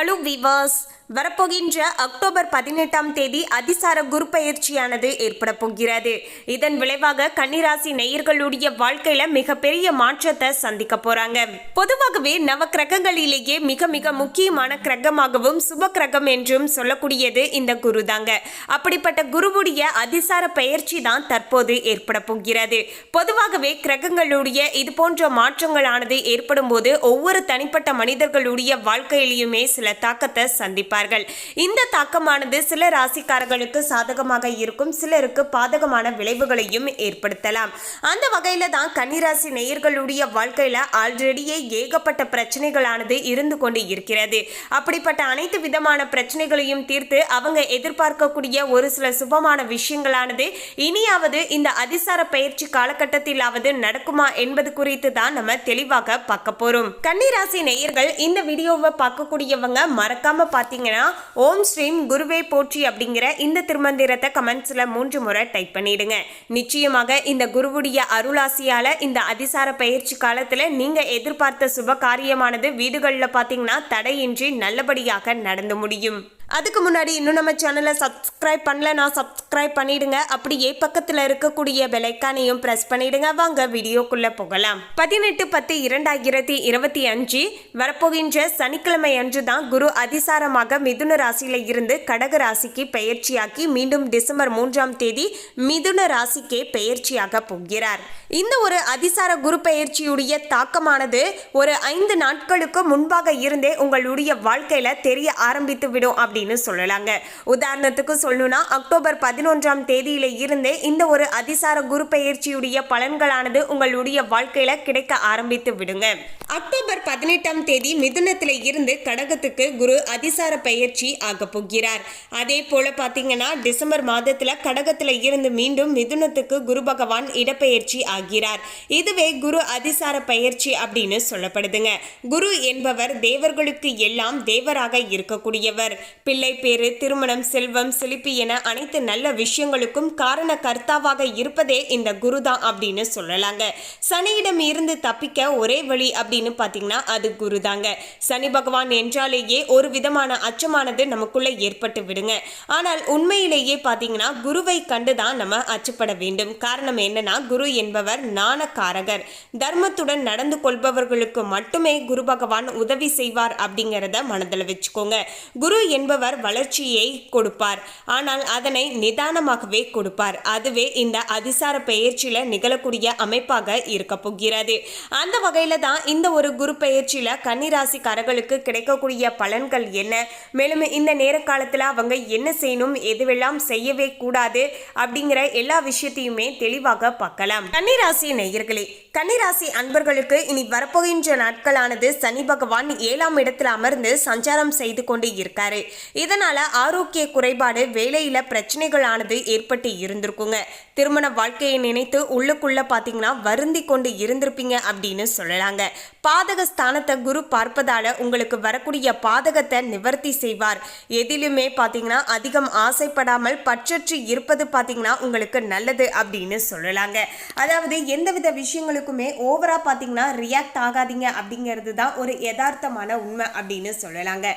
அலு விவாஸ் வரப்போகின்ற அக்டோபர் பதினெட்டாம் தேதி அதிசார குரு பயிற்சியானது ஏற்பட போகிறது. இதன் விளைவாக கன்னிராசி நேயர்களுடைய வாழ்க்கையில மிகப்பெரிய மாற்றத்தை சந்திக்க போறாங்க. பொதுவாகவே நவ கிரகங்களிலேயே மிக மிக முக்கியமான கிரகமாகவும் சுப கிரகம் என்றும் சொல்லக்கூடியது இந்த குரு தாங்க அப்படிப்பட்ட குருவுடைய அதிசார பயிற்சி தான் தற்போது ஏற்பட போகிறது. பொதுவாகவே கிரகங்களுடைய இது போன்ற மாற்றங்களானது ஏற்படும் போது ஒவ்வொரு தனிப்பட்ட மனிதர்களுடைய வாழ்க்கையிலையுமே சில தாக்கத்தை சந்திப்பார்கள். இந்த தாக்கமானது சில ராசிக்காரர்களுக்கு சாதகமாக இருக்கும். சிலருக்கு பாதகமான விளைவுகளையும் ஏற்படுத்தலாம். அந்த வகையில தான் கன்னிராசி நேயர்களுடைய வாழ்க்கையில ஆல்ரெடியே ஏகப்பட்ட பிரச்சனைகளானது இருந்து கொண்டு இருக்கிறது. அப்படிப்பட்ட அனைத்து விதமான பிரச்சனைகளையும் தீர்த்து அவங்க எதிர்பார்க்கக்கூடிய ஒரு சில சுபமான விஷயங்களானது இனியாவது இந்த அதிசார பயிற்சி காலகட்டத்திலாவது நடக்குமா என்பது குறித்து தான் நம்ம தெளிவாக பார்க்க போறோம். கன்னிராசி நேயர்கள் இந்த வீடியோவை பார்க்கக்கூடியவங்க மறக்காம பார்த்தீங்கன்னா ஓம் ஸ்ரீம் குருவே போற்றி அப்படிங்கிற இந்த திருமந்திரத்தை கமெண்ட்ஸ்ல மூன்று முறை டைப் பண்ணிடுங்க. நிச்சயமாக இந்த குருவுடைய அருளாசியால இந்த அதிசார பயிற்சி காலத்துல நீங்க எதிர்பார்த்த சுப காரியமானது வீடுகளில் பார்த்தீங்கன்னா தடையின்றி நல்லபடியாக நடந்து முடியும். அதுக்கு முன்னாடி இன்னும் நம்ம சேனலை சப்ஸ்கிரைப் பண்ணலனா சப்ஸ்கிரைப் பண்ணிடுங்க. அப்படியே பக்கத்தில் இருக்கக்கூடிய பெலைக்கானையும் ப்ரெஸ் பண்ணிடுங்க. வாங்க வீடியோக்குள்ளே போகலாம். பதினெட்டு பத்து இரண்டாயிரத்தி இருபத்தி அஞ்சு வரப்போகின்ற சனிக்கிழமை அன்று தான் குரு அதிசாரமாக மிதுன ராசியில இருந்து கடக ராசிக்கு பெயர்ச்சியாக்கி மீண்டும் டிசம்பர் மூன்றாம் தேதி மிதுன ராசிக்கே பெயர்ச்சியாக போகிறார். இந்த ஒரு அதிசார குரு பெயர்ச்சியுடைய தாக்கமானது ஒரு ஐந்து நாட்களுக்கு முன்பாக இருந்தே உங்களுடைய வாழ்க்கையில தெரிய ஆரம்பித்து விடும் அப்படின்னு சொல்லலாங்க. உதாரணத்துக்கு சொல்லணும்னா அக்டோபர் பதினொன்றாம் தேதியில இருந்தே இந்த ஒரு அதிசார குரு பயிற்சியுடைய பலன்களானது உங்களுடைய வாழ்க்கையில கிடைக்க ஆரம்பித்து விடுங்க. அக்டோபர் பதினெட்டாம் தேதி மிதுனத்துல இருந்து கடகத்துக்கு குரு அதிசார பயிற்சி ஆக போகிறார். அதே போல பாத்தீங்கன்னா டிசம்பர் மாதத்துல கடகத்துல இருந்து மீண்டும் மிதுனத்துக்கு குரு பகவான் இடப்பெயர்ச்சி ஆகிறார். இதுவே குரு அதிசார பயிற்சி அப்படின்னு சொல்லப்படுதுங்க. குரு என்பவர் தேவர்களுக்கு எல்லாம் தேவராக இருக்கக்கூடியவர். பிள்ளை பேரு திருமணம் செல்வம் செழிப்பு என அனைத்து நல்ல விஷயங்களுக்கும் காரண கர்த்தாவாக இருப்பதே இந்த குரு தான் அப்படின்னு சொல்லலாங்க. சனியிடம் இருந்து தப்பிக்க ஒரே வழி அப்படின்னு பார்த்தீங்கன்னா அது குரு தாங்க சனி பகவான் என்றாலேயே ஒரு விதமான அச்சமானது நமக்குள்ள ஏற்பட்டு விடுங்க. ஆனால் உண்மையிலேயே பார்த்தீங்கன்னா குருவை கண்டுதான் நம்ம அச்சப்பட வேண்டும். காரணம் என்னன்னா குரு என்பவர் நாணக்காரகர் தர்மத்துடன் நடந்து கொள்பவர்களுக்கு மட்டுமே குரு பகவான் உதவி செய்வார் அப்படிங்கிறத மனதில் வச்சுக்கோங்க. குரு என்பவர் வளர்ச்சியை கொடுப்பார். ஆனால் அதனை நிதானமாகவே கொடுப்பார். அதுவே இந்த அதிசார பெயர்ச்சியில் நிகழக்கூடிய அமைப்பாக இருக்க போகிறது. அந்த வகையில் தான் இந்த ஒரு குரு பெயர்ச்சியில் கன்னிராசிக்காரர்களுக்கு கிடைக்கக்கூடிய பலன்கள் என்ன? மேலும் இந்த நேர காலத்தில் அவங்க என்ன செய்யணும்? எதுவெல்லாம் செய்யவே கூடாது? அப்படிங்கிற எல்லா விஷயத்தையுமே தெளிவாக பார்க்கலாம். கன்னிராசி நேயர்களே கன்னிராசி அன்பர்களுக்கு இனி வரப்போகின்ற நாட்களானது சனி பகவான் ஏழாம் இடத்தில் அமர்ந்து சஞ்சாரம் செய்து கொண்டு இருக்காரு. இதனால ஆரோக்கிய குறைபாடு வேலையில பிரச்சனைகளானது ஏற்பட்டு இருந்திருக்குங்க. திருமண வாழ்க்கையை நினைத்து உள்ளுக்குள்ள பாத்தீங்கன்னா வருந்தி கொண்டு இருந்திருப்பீங்க அப்படின்னு சொல்லலாங்க. பாதக ஸ்தானத்தை குரு பார்ப்பதால உங்களுக்கு வரக்கூடிய பாதகத்தை நிவர்த்தி செய்வார். எதிலுமே பாத்தீங்கன்னா அதிகம் ஆசைப்படாமல் பற்றற்று இருப்பது பாத்தீங்கன்னா உங்களுக்கு நல்லது அப்படின்னு சொல்லலாங்க. அதாவது எந்தவித விஷயங்களுக்குமே ஓவரா பாத்தீங்கன்னா ரியாக்ட் ஆகாதீங்க அப்படிங்கிறது தான் ஒரு யதார்த்தமான உண்மை அப்படின்னு சொல்லலாங்க.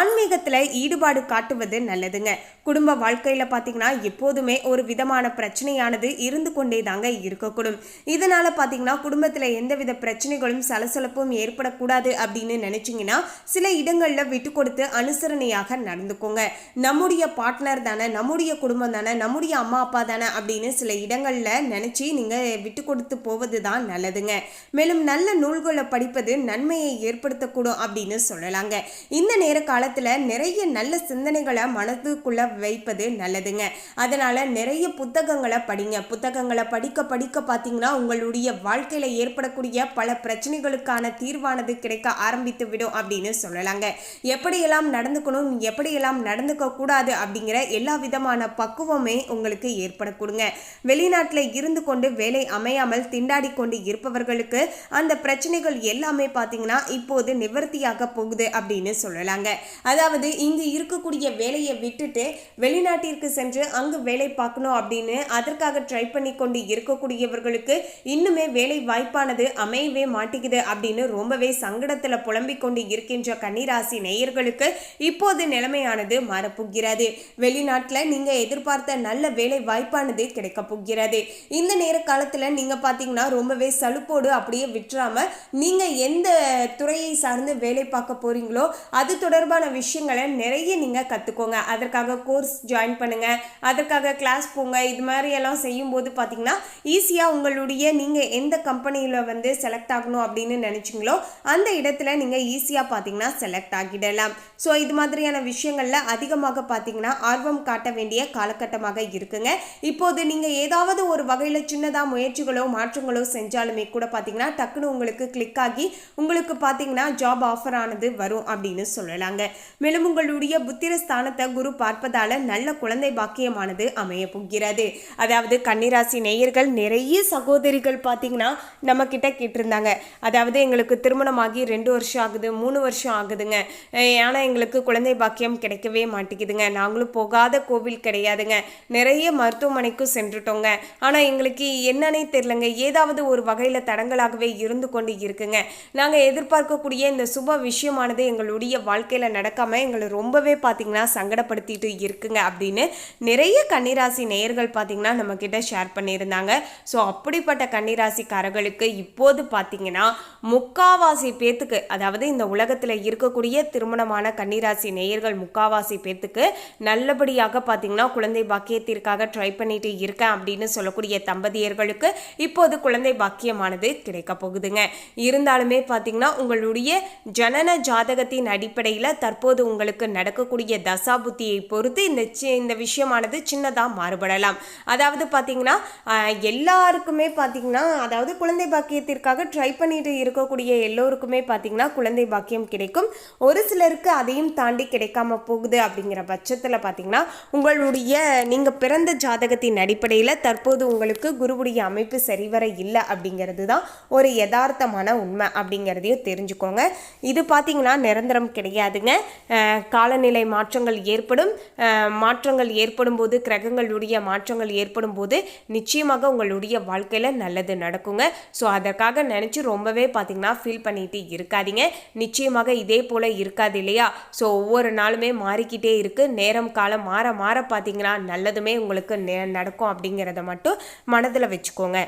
ஆன்மீகத்துல ஈடுபாடு காட்டுவது நல்லதுங்க. குடும்ப வாழ்க்கையில் பார்த்தீங்கன்னா எப்போதுமே ஒரு விதமான பிரச்சனையானது இருந்து கொண்டே தாங்க இருக்கக்கூடும். இதனால பார்த்தீங்கன்னா குடும்பத்தில் எந்தவித பிரச்சனைகளும் சலசலப்பும் ஏற்படக்கூடாது அப்படின்னு நினைச்சீங்கன்னா சில இடங்களில் விட்டு கொடுத்து அனுசரணையாக நடந்துக்கோங்க. நம்முடைய பார்ட்னர் தானே நம்முடைய குடும்பம் தானே நம்முடைய அம்மா அப்பா தானே அப்படின்னு சில இடங்களில் நினச்சி நீங்கள் விட்டு கொடுத்து போவது தான் நல்லதுங்க. மேலும் நல்ல நூல்களை படிப்பது நன்மையை ஏற்படுத்தக்கூடும் அப்படின்னு சொல்லலாங்க. இந்த நேர காலத்தில் நிறைய நல்ல சிந்தனைகளை மனதுக்குள்ள வைப்பது நல்லதுங்க. அதனால நிறைய புத்தகங்களை படிங்க. புத்தகங்களை படிக்க படிக்க பார்த்தீங்கன்னா உங்களுடைய வாழ்க்கையில ஏற்படக்கூடிய பல பிரச்சனைகளுக்கான தீர்வானது கிடைக்க ஆரம்பித்து விடும் அப்படின்னு சொல்லலாங்க. எப்படியெல்லாம் நடந்துக்கணும் எப்படியெல்லாம் நடந்துக்க கூடாது அப்படிங்கிற எல்லா விதமான பக்குவமே உங்களுக்கு ஏற்படக்கூடுங்க வெளிநாட்டில் இருந்து கொண்டு வேலை அமையாமல் திண்டாடி கொண்டு இருப்பவர்களுக்கு அந்த பிரச்சனைகள் எல்லாமே பார்த்தீங்கன்னா இப்போது நிவர்த்தியாக போகுது அப்படின்னு சொல்லலாங்க. அதாவது இங்கு இருக்கக்கூடிய வேலையை விட்டுட்டு வெளிநாட்டிற்கு சென்று அங்கு வேலை பார்க்கணும் அப்படின்னு அதற்காக ட்ரை பண்ணி கொண்டு இருக்கக்கூடியவர்களுக்கு இன்னுமே வேலை வாய்ப்பானது அமையவே மாட்டேங்குது அப்படின்னு ரொம்பவே சங்கடத்தில் புலம்பிக் கொண்டு இருக்கின்ற கன்னிராசி நேயர்களுக்கு இப்போது நிலைமையானது மாறப்போகிறது. வெளிநாட்டில் நீங்கள் எதிர்பார்த்த நல்ல வேலை வாய்ப்பானது கிடைக்க போகிறது. இந்த நேர காலத்தில் நீங்கள் பார்த்தீங்கன்னா ரொம்பவே சலுப்போடு அப்படியே விட்டுறாம நீங்கள் எந்த துறையை சார்ந்து வேலை பார்க்க போறீங்களோ அது தொடர்பான விஷயங்களை நிறைய நிறைய நீங்கள் கற்றுக்கோங்க அதற்காக கோர்ஸ் ஜாயின் பண்ணுங்க. அதற்காக கிளாஸ் போங்க. இது மாதிரி எல்லாம் செய்யும்போது பார்த்தீங்கன்னா ஈஸியாக உங்களுடைய நீங்கள் எந்த கம்பெனியில் வந்து செலக்ட் ஆகணும் அப்படின்னு நினச்சிங்களோ அந்த இடத்துல நீங்கள் ஈஸியாக பார்த்தீங்கன்னா செலக்ட் ஆகிடலாம். ஸோ இது மாதிரியான விஷயங்கள்ல அதிகமாக பார்த்தீங்கன்னா ஆர்வம் காட்ட வேண்டிய காலகட்டமாக இருக்குங்க. இப்போது நீங்கள் ஏதாவது ஒரு வகையில் சின்னதாக முயற்சிகளோ மாற்றங்களோ செஞ்சாலுமே கூட பார்த்தீங்கன்னா டக்குன்னு உங்களுக்கு கிளிக் ஆகி உங்களுக்கு பார்த்தீங்கன்னா ஜாப் ஆஃபர் ஆனது வரும் அப்படின்னு சொல்லலாங்க. மேலும் உங்களுடைய புத்திர புத்திரஸ்தானத்தை குரு பார்ப்பதால நல்ல குழந்தை பாக்கியமானது அமைய போகிறது. அதாவது கன்னிராசி நேயர்கள் நிறைய சகோதரிகள் பார்த்தீங்கன்னா நம்ம கிட்ட கேட்டிருந்தாங்க. அதாவது எங்களுக்கு திருமணமாகி ரெண்டு வருஷம் ஆகுது மூணு வருஷம் ஆகுதுங்க. ஆனால் எங்களுக்கு குழந்தை பாக்கியம் கிடைக்கவே மாட்டேங்குதுங்க. நாங்களும் போகாத கோவில் கிடையாதுங்க. நிறைய மருத்துவமனைக்கும் சென்றுட்டோங்க. ஆனால் எங்களுக்கு என்னன்னே தெரிலங்க ஏதாவது ஒரு வகையில் தடங்களாகவே இருந்து கொண்டு இருக்குங்க. நாங்கள் எதிர்பார்க்கக்கூடிய இந்த சுப விஷயமானது எங்களுடைய வாழ்க்கையில் நடக்காமல் எங்களை ரொம்ப ரொம்பவே பார்த்தீங்கன்னா சங்கடப்படுத்திட்டு இருக்குங்க அப்படின்னு நிறைய கன்னிராசி நேயர்கள் பார்த்தீங்கன்னா நம்ம கிட்ட ஷேர் பண்ணியிருந்தாங்க. ஸோ அப்படிப்பட்ட கன்னிராசிக்காரர்களுக்கு இப்போது பார்த்தீங்கன்னா முக்காவாசி பேத்துக்கு அதாவது இந்த உலகத்தில் இருக்கக்கூடிய திருமணமான கன்னிராசி நேயர்கள் முக்காவாசி பேத்துக்கு நல்லபடியாக பார்த்தீங்கன்னா குழந்தை பாக்கியத்திற்காக ட்ரை பண்ணிட்டு இருக்கேன் அப்படின்னு சொல்லக்கூடிய தம்பதியர்களுக்கு இப்போது குழந்தை பாக்கியமானது கிடைக்க போகுதுங்க. இருந்தாலுமே பார்த்தீங்கன்னா உங்களுடைய ஜனன ஜாதகத்தின் அடிப்படையில் தற்போது உங்களுக்கு நடக்கக்கூடிய தசா புத்தியை பொறுத்து இந்த சி- இந்த விஷயமானது சின்னதாக மாறுபடலாம். அதாவது பார்த்தீங்கன்னா எல்லாருக்குமே பார்த்தீங்கன்னா அதாவது குழந்தை பாக்கியத்திற்காக ட்ரை பண்ணிட்டு இருக்கக்கூடிய எல்லோருக்குமே பார்த்தீங்கன்னா குழந்தை பாக்கியம் கிடைக்கும். ஒரு சிலருக்கு அதையும் தாண்டி கிடைக்காம போகுது அப்படிங்கிற பட்சத்தில் பார்த்தீங்கன்னா உங்களுடைய நீங்கள் பிறந்த ஜாதகத்தின் அடிப்படையில் தற்போது உங்களுக்கு குருவுடைய அமைப்பு சரிவர இல்லை அப்படிங்கிறது தான் ஒரு யதார்த்தமான உண்மை அப்படிங்கிறதையும் தெரிஞ்சுக்கோங்க. இது பார்த்தீங்கன்னா நிரந்தரம் கிடையாதுங்க. அஹ், காலநிலை மாற்றங்கள் ஏற்படும். மாற்றங்கள் ஏற்படும் போது கிரகங்களுடைய மாற்றங்கள் ஏற்படும் போது நிச்சயமாக உங்களுடைய வாழ்க்கையில் நல்லது நடக்குங்க. ஸோ அதற்காக நினச்சி ரொம்பவே பார்த்திங்கன்னா ஃபீல் பண்ணிட்டு இருக்காதிங்க. நிச்சயமாக இதே போல் இருக்காது இல்லையா? ஸோ ஒவ்வொரு நாளுமே மாறிக்கிட்டே இருக்குது நேரம் காலம் மாற மாற பார்த்திங்கன்னா நல்லதுமே உங்களுக்கு நெ- நடக்கும் அப்படிங்கிறத மட்டும் மனதில் வச்சுக்கோங்க.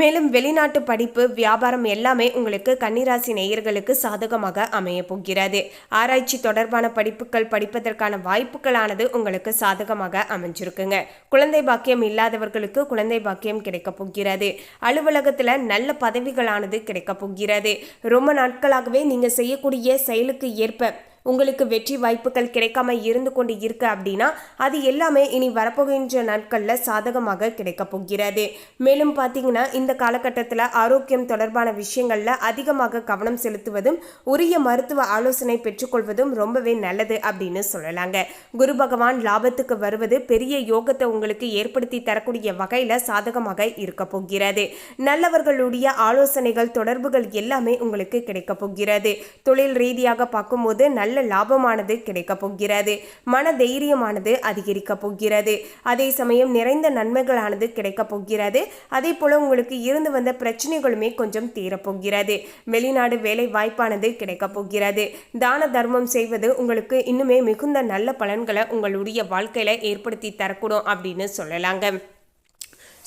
மேலும் வெளிநாட்டு படிப்பு வியாபாரம் எல்லாமே உங்களுக்கு கன்னிராசி நேயர்களுக்கு சாதகமாக அமைய போகிறது. ஆராய்ச்சி தொடர்பான படிப்புகள் படிப்பதற்கான வாய்ப்புகளானது உங்களுக்கு சாதகமாக அமைஞ்சிருக்குங்க. குழந்தை பாக்கியம் இல்லாதவர்களுக்கு குழந்தை பாக்கியம் கிடைக்க போகிறது. அலுவலகத்தில் நல்ல பதவிகளானது கிடைக்க போகிறது. ரொம்ப நாட்களாகவே நீங்கள் செய்யக்கூடிய செயலுக்கு ஏற்ப உங்களுக்கு வெற்றி வாய்ப்புகள் கிடைக்காம இருந்து கொண்டு இருக்கு அப்படின்னா அது எல்லாமே இனி வரப்போகின்ற நாட்களில் சாதகமாக கிடைக்க போகிறது. மேலும் பார்த்தீங்கன்னா இந்த காலகட்டத்தில் ஆரோக்கியம் தொடர்பான விஷயங்களில் அதிகமாக கவனம் செலுத்துவதும் உரிய மருத்துவ ஆலோசனை பெற்றுக்கொள்வதும் ரொம்பவே நல்லது அப்படின்னு சொல்லலாங்க. குரு பகவான் லாபத்துக்கு வருவது பெரிய யோகத்தை உங்களுக்கு ஏற்படுத்தி தரக்கூடிய வகையில் சாதகமாக இருக்க போகிறது. நல்லவர்களுடைய ஆலோசனைகள் தொடர்புகள் எல்லாமே உங்களுக்கு கிடைக்க போகிறது. தொழில் ரீதியாக பார்க்கும்போது நல்ல லாபமானது கிடைக்க போகிறது. மன தைரியமானது அதிகரிக்கப் போகிறது. அதே சமயம் நிறைந்த நன்மைகளானது கிடைக்கப் போகிறது. அதே போல உங்களுக்கு இருந்து வந்த பிரச்சனைகளுமே கொஞ்சம் தீரப்போகிறது வெளிநாடு வேலை வாய்ப்பானது கிடைக்கப் போகிறது. தான தர்மம் செய்வது உங்களுக்கு இன்னுமே மிகுந்த நல்ல பலன்களை உங்களுடைய வாழ்க்கையில ஏற்படுத்தி தரக்கூடும் அப்படின்னு சொல்லலாங்க.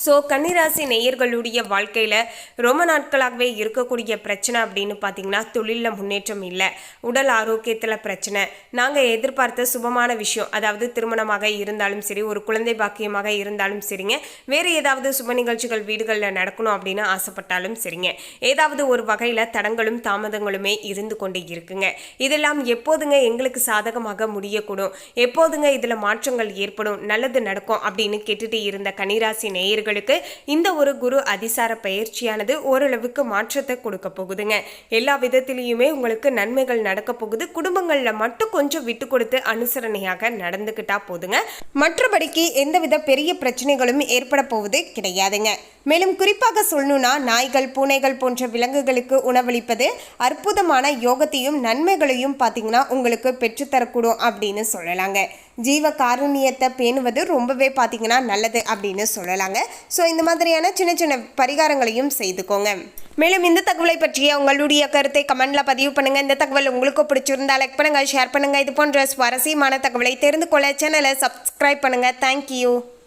ஸோ கன்னிராசி நேயர்களுடைய வாழ்க்கையில் ரொம்ப நாட்களாகவே இருக்கக்கூடிய பிரச்சனை அப்படின்னு பார்த்தீங்கன்னா தொழிலில் முன்னேற்றம் இல்லை. உடல் ஆரோக்கியத்தில் பிரச்சனை. நாங்கள் எதிர்பார்த்த சுபமான விஷயம் அதாவது திருமணமாக இருந்தாலும் சரி ஒரு குழந்தை பாக்கியமாக இருந்தாலும் சரிங்க. வேறு ஏதாவது சுப நிகழ்ச்சிகள் வீடுகளில் நடக்கணும் அப்படின்னு ஆசைப்பட்டாலும் சரிங்க. ஏதாவது ஒரு வகையில் தடங்களும் தாமதங்களுமே இருந்து கொண்டு இருக்குங்க. இதெல்லாம் எப்போதுங்க எங்களுக்கு சாதகமாக முடியக்கூடும். எப்போதுங்க இதில் மாற்றங்கள் ஏற்படும் நல்லது நடக்கும் அப்படின்னு கேட்டுட்டு இருந்த கன்னிராசி நேயர்கள் நேயர்களுக்கு இந்த ஒரு குரு அதிசார பயிற்சியானது ஓரளவுக்கு மாற்றத்தை கொடுக்க போகுதுங்க. எல்லா விதத்திலையுமே உங்களுக்கு நன்மைகள் நடக்க போகுது. குடும்பங்களில் மட்டும் கொஞ்சம் விட்டு கொடுத்து அனுசரணையாக நடந்துக்கிட்டா போதுங்க. மற்றபடிக்கு எந்தவித பெரிய பிரச்சனைகளும் ஏற்பட போவது கிடையாதுங்க. மேலும் குறிப்பாக சொல்லணும்னா நாய்கள் பூனைகள் போன்ற விலங்குகளுக்கு உணவளிப்பது அற்புதமான யோகத்தையும் நன்மைகளையும் பார்த்தீங்கன்னா உங்களுக்கு பெற்றுத்தரக்கூடும் அப்படின்னு சொல்லலாங்க. ஜீவ காருண்யத்தை பேணுவது ரொம்பவே பார்த்தீங்கன்னா நல்லது அப்படின்னு சொல்லலாங்க. ஸோ இந்த மாதிரியான சின்ன சின்ன பரிகாரங்களையும் செய்துக்கோங்க. மேலும் இந்த தகவலை பற்றிய உங்களுடைய கருத்தை கமெண்டில் பதிவு பண்ணுங்கள் இந்த தகவல் உங்களுக்கு பிடிச்சிருந்தா லைக் பண்ணுங்கள் ஷேர் பண்ணுங்கள் இது போன்ற சுவாரஸ்யமான தகவலை தெரிந்து கொள்ள சேனலை சப்ஸ்கிரைப் பண்ணுங்கள் தேங்க்யூ